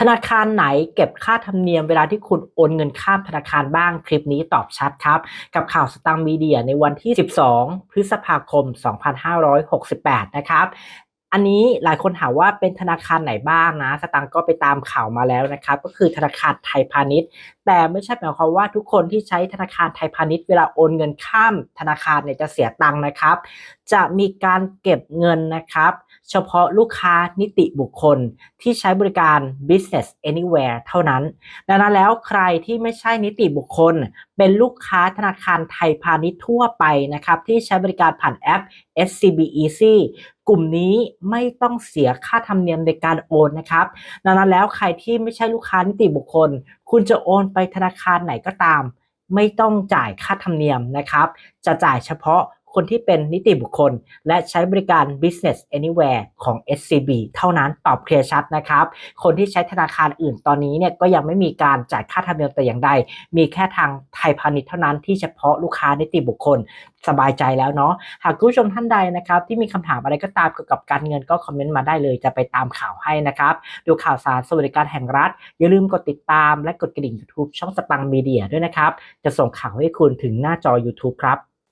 ธนาคารไหนเก็บค่าธรรมเนียมเวลาที่คุณโอนเงินข้ามธนาคารบ้างคลิปนี้ตอบชัดครับ กับข่าวสตังค์มีเดียในวันที่ 12 พฤษภาคม 2568 นะครับ อันนี้หลายคนถามว่าเป็นธนาคารไหนบ้างนะสตังค์ก็ไปตามข่าวมาแล้วนะครับ ก็คือธนาคารไทยพาณิชย์ แต่ไม่ใช่หมายความว่าทุกคนที่ใช้ธนาคารไทยพาณิชย์เวลาโอนเงินข้ามธนาคารเนี่ยจะเสียตังค์นะครับ จะมีการเก็บเงินนะครับเฉพาะลูกค้านิติบุคคลที่ใช้บริการ business anywhere เท่านั้น ดังนั้นแล้วใครที่ไม่ใช่นิติบุคคล เป็นลูกค้าธนาคารไทยพาณิชย์ทั่วไปนะครับ ที่ใช้บริการผ่านแอป SCB Easy กลุ่มนี้ไม่ต้องเสียค่าธรรมเนียมในการโอนนะครับ ดังนั้นแล้วใครที่ไม่ใช่ลูกค้านิติบุคคล คุณจะโอนไปธนาคารไหนก็ตาม ไม่ต้องจ่ายค่าธรรมเนียมนะครับ จะจ่ายเฉพาะ คนที่เป็นนิติบุคคล และใช้บริการ business anywhere ของ SCB เท่านั้นตอบเคลียร์ชัดนะครับ คนที่ใช้ธนาคารอื่นตอนนี้เนี่ยก็ยังไม่มีการจ่ายค่าธรรมเนียมแต่อย่างใด มีแค่ทางไทยพาณิชย์เท่านั้นที่เฉพาะลูกค้านิติบุคคลสบายใจแล้วเนาะหากคุณผู้ชมท่านใดนะครับที่มีคำถามอะไรก็ตามเกี่ยวกับการเงินก็คอมเมนต์มาได้เลยจะไปตามข่าวให้นะครับ ดูข่าวสารสวัสดิการแห่งรัฐ อย่าลืมกดติดตามและกดกระดิ่ง YouTube ช่องสปังมีเดียด้วยนะครับ จะส่งข่าวให้คุณถึงหน้าจอ YouTube ครับ